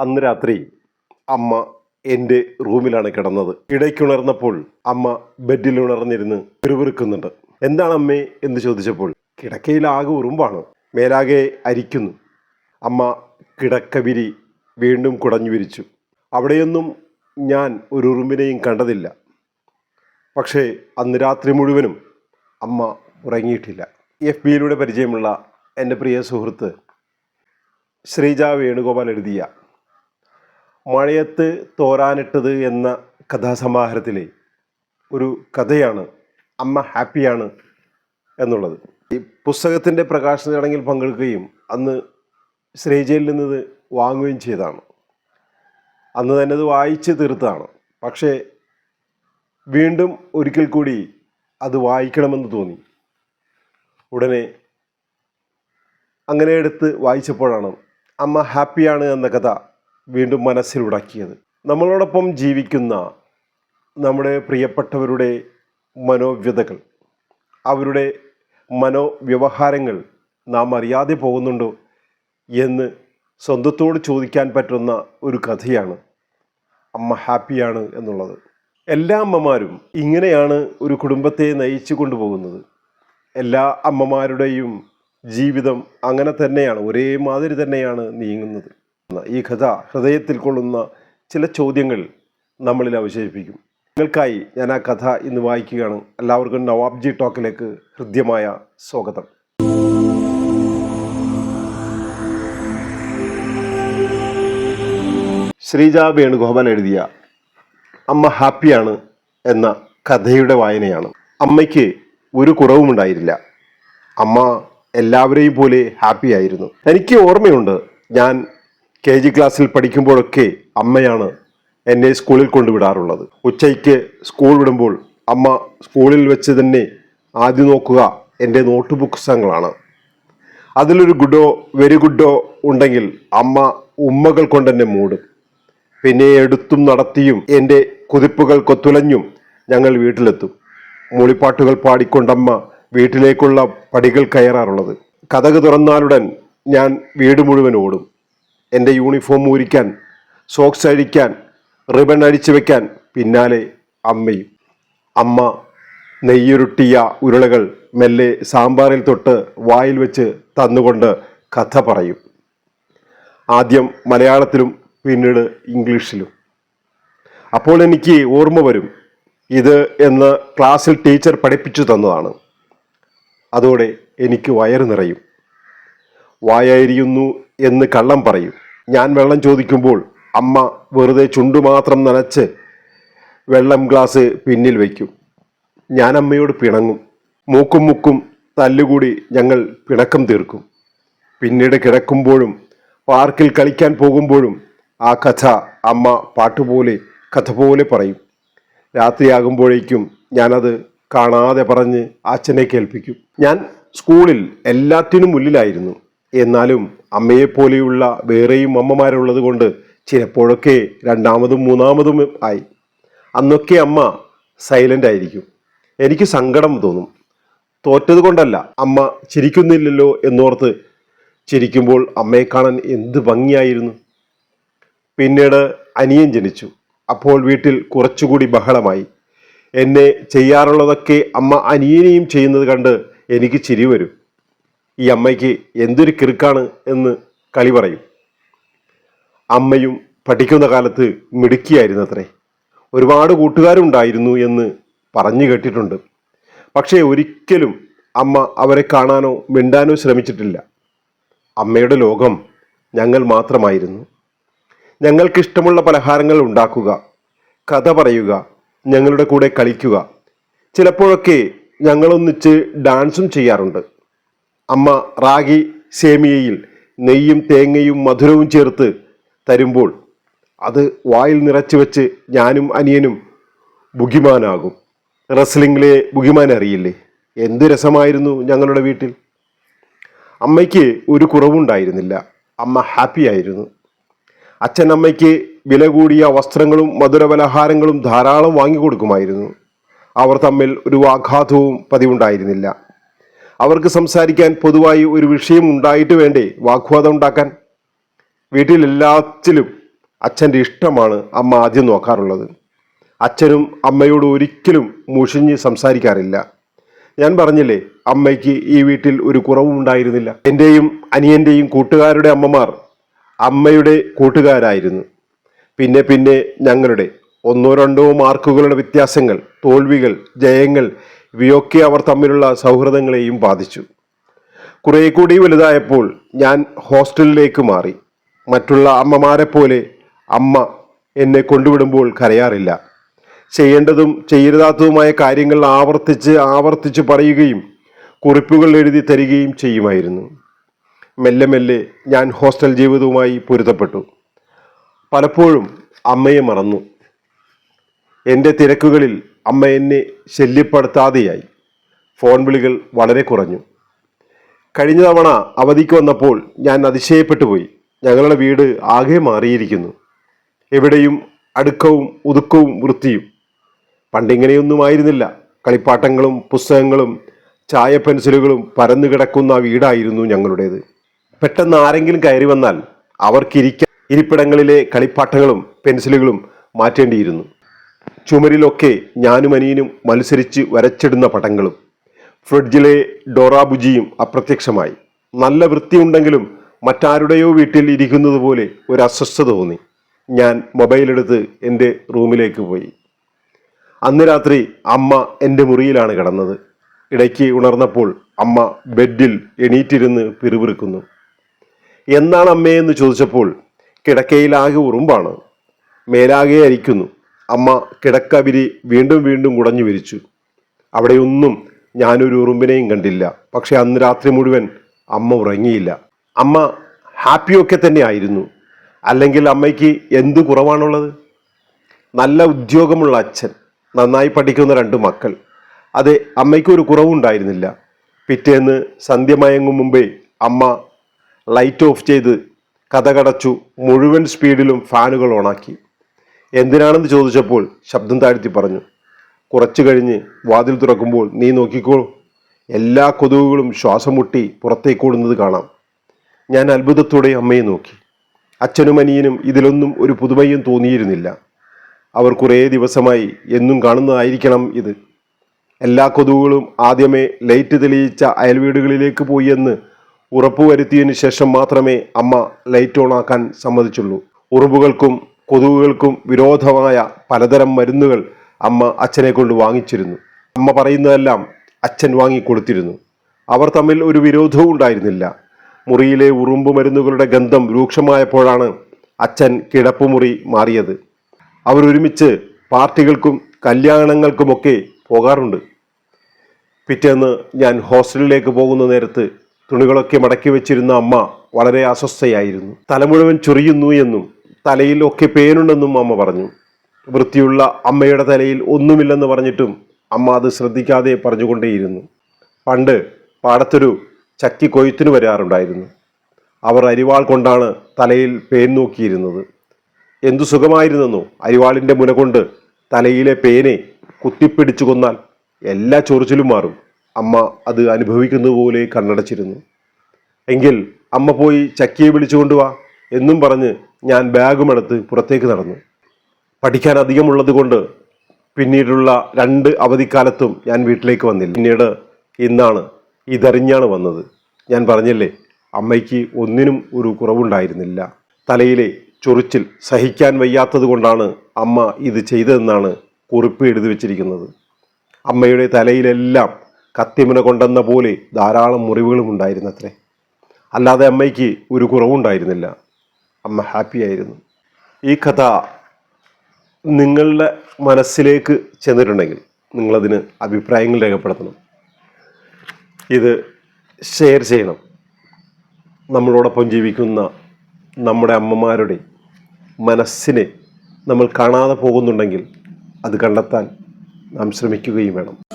അന്ന് രാത്രി അമ്മ എന്റെ റൂമിലാണ് കിടന്നത്. ഇടയ്ക്കുണർന്നപ്പോൾ അമ്മ ബെഡിൽ ഉണർന്നിരുന്ന് പിറുപിറുക്കുന്നുണ്ട്. എന്താണ് അമ്മേ എന്ന് ചോദിച്ചപ്പോൾ കിടക്കയിലാകെ ഉറുമ്പാണ്. മേലാകെ അരിക്കുന്നു. അമ്മ കിടക്കവിരി വീണ്ടും കുടഞ്ഞു വിരിച്ചു. അവിടെയൊന്നും ഞാൻ ഒരു ഉറുമ്പിനെയും കണ്ടതില്ല. പക്ഷേ അന്ന് രാത്രി മുഴുവനും അമ്മ ഉറങ്ങിയിട്ടില്ല. എഫ് ബിയിലൂടെ പരിചയമുള്ള എന്റെ പ്രിയ സുഹൃത്ത് ശ്രീജ വേണുഗോപാൽ എഴുതിയ മഴയത്ത് തോരാനിട്ടത് എന്ന കഥാസമാഹാരത്തിലെ ഒരു കഥയാണ് അമ്മ ഹാപ്പിയാണ് എന്നുള്ളത്. ഈ പുസ്തകത്തിന്റെ പ്രകാശന ചടങ്ങിൽ പങ്കെടുക്കുകയും അന്ന് ശ്രീജയിൽ നിന്നത് വാങ്ങുകയും ചെയ്തതാണ്. അന്ന് തന്നെ അത് വായിച്ച് തീർത്താണ് പക്ഷേ വീണ്ടും ഒരിക്കൽ കൂടി അത് വായിക്കണമെന്ന് തോന്നി. ഉടനെ അങ്ങനെ എടുത്ത് വായിച്ചപ്പോഴാണ് അമ്മ ഹാപ്പിയാണ് എന്ന കഥ വീണ്ടും മനസ്സിലുടക്കിയത്. നമ്മളോടൊപ്പം ജീവിക്കുന്ന നമ്മുടെ പ്രിയപ്പെട്ടവരുടെ മനോവ്യതകൾ അവരുടെ മനോവ്യവഹാരങ്ങൾ നാം അറിയാതെ പോകുന്നുണ്ടോ എന്ന് സ്വന്തത്തോട് ചോദിക്കാൻ പറ്റുന്ന ഒരു കഥയാണ് അമ്മ ഹാപ്പിയാണ് എന്നുള്ളത്. എല്ലാ അമ്മമാരും ഇങ്ങനെയാണ് ഒരു കുടുംബത്തെ നയിച്ചു കൊണ്ടുപോകുന്നത്. എല്ലാ അമ്മമാരുടെയും ജീവിതം അങ്ങനെ തന്നെയാണ് ഒരേ മാതിരി തന്നെയാണ് നീങ്ങുന്നത്. ഈ കഥ ഹൃദയത്തിൽ കൊള്ളുന്ന ചില ചോദ്യങ്ങൾ നമ്മളിൽ അവശേഷിപ്പിക്കും. നിങ്ങൾക്കായി ഞാൻ ആ കഥ ഇന്ന് വായിക്കുകയാണ്. എല്ലാവർക്കും നവാബ്ജി ടോക്കിലേക്ക് ഹൃദ്യമായ സ്വാഗതം. ശ്രീജ വേണുഗോപാൽ എഴുതിയ അമ്മ ഹാപ്പിയാണ് എന്ന കഥയുടെ വായനയാണ്. അമ്മയ്ക്ക് ഒരു കുറവുമുണ്ടായിരുന്നില്ല അമ്മ എല്ലാവരെയും പോലെ ഹാപ്പി ആയിരുന്നു എനിക്ക് ഓർമ്മയുണ്ട് ഞാൻ കെ ജി ക്ലാസ്സിൽ പഠിക്കുമ്പോഴൊക്കെ അമ്മയാണ് എന്നെ സ്കൂളിൽ കൊണ്ടുവിടാറുള്ളത്. ഉച്ചയ്ക്ക് സ്കൂൾ വിടുമ്പോൾ അമ്മ സ്കൂളിൽ വെച്ച് തന്നെ ആദ്യം നോക്കുക എന്റെ നോട്ട് പുസ്തകങ്ങളാണ് അതിലൊരു ഗുഡോ വെരി ഗുഡോ ഉണ്ടെങ്കിൽ അമ്മ ഉമ്മകൾ കൊണ്ടെന്നെ മൂടും. പിന്നെ എടുത്തും നടത്തിയും എന്റെ കുതിപ്പുകൾ കൊത്തുലഞ്ഞും ഞങ്ങൾ വീട്ടിലെത്തും. മൂളിപ്പാട്ടുകൾ പാടിക്കൊണ്ടമ്മ വീട്ടിലേക്കുള്ള പടികൾ കയറാറുള്ളത്. കഥക് തുറന്നാലുടൻ ഞാൻ വീട് മുഴുവൻ ഓടും. എന്റെ യൂണിഫോം ഊരിക്കാൻ സോക്സ് അഴിക്കാൻ റിബൺ അടിച്ചു വെക്കാൻ പിന്നാലെ അമ്മയും. അമ്മ നെയ്യുരുട്ടിയ ഉരുളകൾ മെല്ലെ സാമ്പാറിൽ തൊട്ട് വായിൽ വെച്ച് തന്നുകൊണ്ട് കഥ പറയും. ആദ്യം മലയാളത്തിലും പിന്നീട് ഇംഗ്ലീഷിലും. അപ്പോൾ എനിക്ക് ഓർമ്മ വരും. ഇത് എന്ന് ക്ലാസ്സിൽ ടീച്ചർ പഠിപ്പിച്ചു തന്നതാണ്. അതോടെ എനിക്ക് വയറ് നിറയും. വായായിരിക്കുന്നു എന്ന് കള്ളം പറയും. ഞാൻ വെള്ളം ചോദിക്കുമ്പോൾ അമ്മ വെറുതെ ചുണ്ടു മാത്രം നനച്ച് വെള്ളം ഗ്ലാസ് പിന്നിൽ വയ്ക്കും. ഞാൻ അമ്മയോട് പിണങ്ങും. മൂക്കും മുക്കും തല്ലുകൂടി ഞങ്ങൾ പിണക്കം തീർക്കും. പിന്നീട് കിടക്കുമ്പോഴും പാർക്കിൽ കളിക്കാൻ പോകുമ്പോഴും ആ കഥ അമ്മ പാട്ടുപോലെ കഥ പോലെ പറയും. രാത്രിയാകുമ്പോഴേക്കും ഞാനത് കാണാതെ പറഞ്ഞ് അച്ഛനെ കേൾപ്പിക്കും. ഞാൻ സ്കൂളിൽ എല്ലാത്തിനും മുന്നിലായിരുന്നു. എന്നാലും അമ്മയെപ്പോലെയുള്ള വേറെയും അമ്മമാരുള്ളത് കൊണ്ട് ചിലപ്പോഴൊക്കെ രണ്ടാമതും മൂന്നാമതും ആയി. അന്നൊക്കെ അമ്മ സൈലന്റ് ആയിരിക്കും. എനിക്ക് സങ്കടം തോന്നും. തോറ്റത് കൊണ്ടല്ല അമ്മ ചിരിക്കുന്നില്ലല്ലോ എന്നോർത്ത് ചിരിക്കുമ്പോൾ അമ്മയെ കാണാൻ എന്ത് ഭംഗിയായിരുന്നു. പിന്നീട് അനിയൻ ജനിച്ചു. അപ്പോൾ വീട്ടിൽ കുറച്ചുകൂടി ബഹളമായി. എന്നെ ചെയ്യാറുള്ളതൊക്കെ അമ്മ അനിയനെയും ചെയ്യുന്നത് കണ്ട് എനിക്ക് ചിരി വരും. ഈ അമ്മയ്ക്ക് എന്തൊരു കിറുക്കാണ് എന്ന് കളി പറയും. അമ്മയും പഠിക്കുന്ന കാലത്ത് മിടുക്കിയായിരുന്നു അത്രേ ഒരുപാട് കൂട്ടുകാരുണ്ടായിരുന്നു എന്ന് പറഞ്ഞു കേട്ടിട്ടുണ്ട്. പക്ഷേ ഒരിക്കലും അമ്മ അവരെ കാണാനോ മിണ്ടാനോ ശ്രമിച്ചിട്ടില്ല. അമ്മയുടെ ലോകം ഞങ്ങൾ മാത്രമായിരുന്നു. ഞങ്ങൾക്കിഷ്ടമുള്ള പലഹാരങ്ങൾ ഉണ്ടാക്കുക കഥ പറയുക ഞങ്ങളുടെ കൂടെ കളിക്കുക ചിലപ്പോഴൊക്കെ ഞങ്ങളൊന്നിച്ച് ഡാൻസും ചെയ്യാറുണ്ട്. അമ്മ റാഗി സേമിയയിൽ നെയ്യും തേങ്ങയും മധുരവും ചേർത്ത് തരുമ്പോൾ അത് വായിൽ നിറച്ചു വെച്ച് ഞാനും അനിയനും ബുഗിമാനാകും. റെസ്ലിംഗിലെ ബുഗിമാൻ അറിയില്ലേ? എന്ത് രസമായിരുന്നു ഞങ്ങളുടെ വീട്ടിൽ. അമ്മയ്ക്ക് ഒരു കുറവുണ്ടായിരുന്നില്ല. അമ്മ ഹാപ്പി ആയിരുന്നു. അച്ഛൻ അമ്മയ്ക്ക് വില കൂടിയ വസ്ത്രങ്ങളും മധുരപലഹാരങ്ങളും ധാരാളം വാങ്ങിക്കൊടുക്കുമായിരുന്നു. അവർ തമ്മിൽ ഒരു ആഘാതവും പതിവുണ്ടായിരുന്നില്ല. അവർക്ക് സംസാരിക്കാൻ പൊതുവായി ഒരു വിഷയം ഉണ്ടായിട്ട് വേണ്ടേ? വാഗ്വാദം ഉണ്ടാക്കാൻ. വീട്ടിലെല്ലാത്തിലും അച്ഛന്റെ ഇഷ്ടമാണ് അമ്മ ആദ്യം നോക്കാറുള്ളത്. അച്ഛനും അമ്മയോട് ഒരിക്കലും മുഷിഞ്ഞ് സംസാരിക്കാറില്ല. ഞാൻ പറഞ്ഞില്ലേ അമ്മയ്ക്ക് ഈ വീട്ടിൽ ഒരു കുറവും ഉണ്ടായിരുന്നില്ല. എന്റെയും അനിയന്റെയും കൂട്ടുകാരുടെ അമ്മമാർ അമ്മയുടെ കൂട്ടുകാരായിരുന്നു. പിന്നെ പിന്നെ ഞങ്ങളുടെ ഒന്നോ രണ്ടോ മാർക്കുകളുടെ വ്യത്യാസങ്ങൾ തോൽവികൾ ജയങ്ങൾ ഇവയൊക്കെ അവർ തമ്മിലുള്ള സൗഹൃദങ്ങളെയും ബാധിച്ചു. കുറെ കൂടി വലുതായപ്പോൾ ഞാൻ ഹോസ്റ്റലിലേക്ക് മാറി. മറ്റുള്ള അമ്മമാരെ പോലെ അമ്മ എന്നെ കൊണ്ടുവിടുമ്പോൾ കരയാറില്ല. ചെയ്യേണ്ടതും ചെയ്യരുതാത്തതുമായ കാര്യങ്ങൾ ആവർത്തിച്ച് ആവർത്തിച്ച് പറയുകയും കുറിപ്പുകൾ എഴുതി തരികയും ചെയ്യുമായിരുന്നു. മെല്ലെ മെല്ലെ ഞാൻ ഹോസ്റ്റൽ ജീവിതവുമായി പൊരുത്തപ്പെട്ടു. പലപ്പോഴും അമ്മയെ മറന്നു. എന്റെ തിരക്കുകളിൽ അമ്മ എന്നെ ശല്യപ്പെടുത്താതെയായി. ഫോൺ വിളികൾ വളരെ കുറഞ്ഞു. കഴിഞ്ഞ തവണ അവധിക്ക് വന്നപ്പോൾ ഞാൻ അതിശയപ്പെട്ടു പോയി ഞങ്ങളുടെ വീട് ആകെ മാറിയിരിക്കുന്നു. എവിടെയും അടുക്കവും ഒതുക്കവും വൃത്തിയും. പണ്ടിങ്ങനെയൊന്നും ആയിരുന്നില്ല കളിപ്പാട്ടങ്ങളും പുസ്തകങ്ങളും ചായ പെൻസിലുകളും പരന്നു കിടക്കുന്ന വീടായിരുന്നു ഞങ്ങളുടേത്. പെട്ടെന്ന് ആരെങ്കിലും കയറി വന്നാൽ അവർക്കിരിക്കാൻ ഇരിപ്പിടങ്ങളിലെ കളിപ്പാട്ടങ്ങളും പെൻസിലുകളും മാറ്റേണ്ടിയിരുന്നു. ചുമരിലൊക്കെ ഞാനും അനിയനും മത്സരിച്ച് വരച്ചിടുന്ന പടങ്ങളും. ഫ്രിഡ്ജിലെ ഡോറാബുജിയും അപ്രത്യക്ഷമായി. നല്ല വൃത്തിയുണ്ടെങ്കിലും മറ്റാരുടെയോ വീട്ടിൽ ഇരിക്കുന്നത് പോലെ ഒരു അസ്വസ്ഥത തോന്നി. ഞാൻ മൊബൈലെടുത്ത് എന്റെ റൂമിലേക്ക് പോയി. അന്ന് രാത്രി അമ്മ എന്റെ മുറിയിലാണ് കിടന്നത്. ഇടയ്ക്ക് ഉണർന്നപ്പോൾ അമ്മ ബെഡിൽ എണീറ്റിരുന്ന് പിറുപിറുക്കുന്നു. എന്നാണ് അമ്മയെന്ന് ചോദിച്ചപ്പോൾ കിടക്കയിലാകെ ഉറുമ്പാണ്. മേലാകെ അരിക്കുന്നു. അമ്മ കിടക്കവിരി വീണ്ടും വീണ്ടും കുടഞ്ഞു വിരിച്ചു. അവിടെയൊന്നും ഞാനൊരു ഉറുമ്പിനെയും കണ്ടില്ല. പക്ഷേ അന്ന് രാത്രി മുഴുവൻ അമ്മ ഉറങ്ങിയില്ല. അമ്മ ഹാപ്പിയൊക്കെ തന്നെ ആയിരുന്നു അല്ലെങ്കിൽ അമ്മയ്ക്ക് എന്ത് കുറവാണുള്ളത്? നല്ല ഉദ്യോഗമുള്ള അച്ഛൻ നന്നായി പഠിക്കുന്ന രണ്ട് മക്കൾ. അത് അമ്മയ്ക്ക് ഒരു കുറവുണ്ടായിരുന്നില്ല പിറ്റേന്ന് സന്ധ്യമയങ്ങും മുമ്പേ അമ്മ ലൈറ്റ് ഓഫ് ചെയ്ത് കഥകടച്ചു മുഴുവൻ സ്പീഡിലും ഫാനുകൾ ഓണാക്കി. എന്തിനാണെന്ന് ചോദിച്ചപ്പോൾ ശബ്ദം താഴ്ത്തി പറഞ്ഞു. കുറച്ചു കഴിഞ്ഞ് വാതിൽ തുറക്കുമ്പോൾ നീ നോക്കിക്കോ എല്ലാ കൊതുകുകളും ശ്വാസം മുട്ടി പുറത്തേക്ക് ഓടുന്നത് കാണാം. ഞാൻ അത്ഭുതത്തോടെ അമ്മയെ നോക്കി. അച്ഛനും അനിയനും ഇതിലൊന്നും ഒരു പുതുമയും തോന്നിയിരുന്നില്ല. അവർ കുറേ ദിവസമായി എന്നും കാണുന്നതായിരിക്കണം ഇത്. എല്ലാ കൊതുകുകളും ആദ്യമേ ലൈറ്റ് തെളിയിച്ച അയൽവീടുകളിലേക്ക് പോയി എന്ന് ഉറപ്പുവരുത്തിയതിനു ശേഷം മാത്രമേ അമ്മ ലൈറ്റ് ഓണാക്കാൻ സമ്മതിച്ചുള്ളൂ. ഉറുമ്പുകൾക്കും കൊതുകുകൾക്കും വിരോധമായ പലതരം മരുന്നുകൾ അമ്മ അച്ഛനെ കൊണ്ട് വാങ്ങിച്ചിരുന്നു. അമ്മ പറയുന്നതെല്ലാം അച്ഛൻ വാങ്ങിക്കൊടുത്തിരുന്നു. അവർ തമ്മിൽ ഒരു വിരോധവും ഉണ്ടായിരുന്നില്ല. മുറിയിലെ ഉറുമ്പ് മരുന്നുകളുടെ ഗന്ധം രൂക്ഷമായപ്പോഴാണ് അച്ഛൻ കിടപ്പുമുറി മാറിയത്. അവരൊരുമിച്ച് പാർട്ടികൾക്കും കല്യാണങ്ങൾക്കുമൊക്കെ പോകാറുണ്ട്. പിറ്റേന്ന് ഞാൻ ഹോസ്റ്റലിലേക്ക് പോകുന്ന നേരത്ത് തുണികളൊക്കെ മടക്കി വെച്ചിരുന്ന അമ്മ വളരെ അസ്വസ്ഥയായിരുന്നു. തല മുഴുവൻ ചൊറിയുന്നു എന്നും തലയിൽ ഒക്കെ പേനുണ്ടെന്നും അമ്മ പറഞ്ഞു. വൃത്തിയുള്ള അമ്മയുടെ തലയിൽ ഒന്നുമില്ലെന്ന് പറഞ്ഞിട്ടും അമ്മ അത് ശ്രദ്ധിക്കാതെ പറഞ്ഞുകൊണ്ടേയിരുന്നു. പണ്ട് പാടത്തൊരു ചക്കി കൊയ്ത്തിന് വരാറുണ്ടായിരുന്നു. അവർ അരിവാൾ കൊണ്ടാണ് തലയിൽ പേൻ നോക്കിയിരുന്നത്. എന്തു സുഖമായിരുന്നെന്നോ? അരിവാളിന്റെ മുന കൊണ്ട് തലയിലെ പേനെ കുത്തിപ്പിടിച്ചു കൊന്നാൽ എല്ലാ ചൊറിച്ചിലും മാറും. അമ്മ അത് അനുഭവിക്കുന്നതുപോലെ കണ്ണടച്ചിരുന്നു. എങ്കിൽ അമ്മ പോയി ചക്കിയെ വിളിച്ചുകൊണ്ട് വാ. എന്നും പറഞ്ഞ് ഞാൻ ബാഗുമെടുത്ത് പുറത്തേക്ക് നടന്നു. പഠിക്കാൻ അധികമുള്ളത് കൊണ്ട് പിന്നീടുള്ള രണ്ട് അവധിക്കാലത്തും ഞാൻ വീട്ടിലേക്ക് വന്നില്ല. പിന്നീട് ഇന്നാണ് ഇതറിഞ്ഞാണ് വന്നത്. ഞാൻ പറഞ്ഞില്ലേ അമ്മയ്ക്ക് ഒന്നിനും ഒരു കുറവുണ്ടായിരുന്നില്ല. തലയിലെ ചൊറിച്ചിൽ സഹിക്കാൻ വയ്യാത്തത് കൊണ്ടാണ് അമ്മ ഇത് ചെയ്തതെന്നാണ് കുറിപ്പ് എഴുതി വച്ചിരിക്കുന്നത്. അമ്മയുടെ തലയിലെല്ലാം കത്തിമുന കൊണ്ടെന്ന പോലെ ധാരാളം മുറിവുകളും ഉണ്ടായിരുന്നത്രേ അല്ലാതെ അമ്മയ്ക്ക് ഒരു കുറവുണ്ടായിരുന്നില്ല. അമ്മ ഹാപ്പി ആയിരുന്നു. ഈ കഥ നിങ്ങളുടെ മനസ്സിലേക്ക് ചെന്നിട്ടുണ്ടെങ്കിൽ നിങ്ങളതിന് അഭിപ്രായങ്ങൾ രേഖപ്പെടുത്തണം. ഇത് ഷെയർ ചെയ്യണം. നമ്മളോടൊപ്പം ജീവിക്കുന്ന നമ്മുടെ അമ്മമാരുടെ മനസ്സിനെ നമ്മൾ കാണാതെ പോകുന്നുണ്ടെങ്കിൽ അത് കണ്ടെത്താൻ നാം ശ്രമിക്കുകയും വേണം.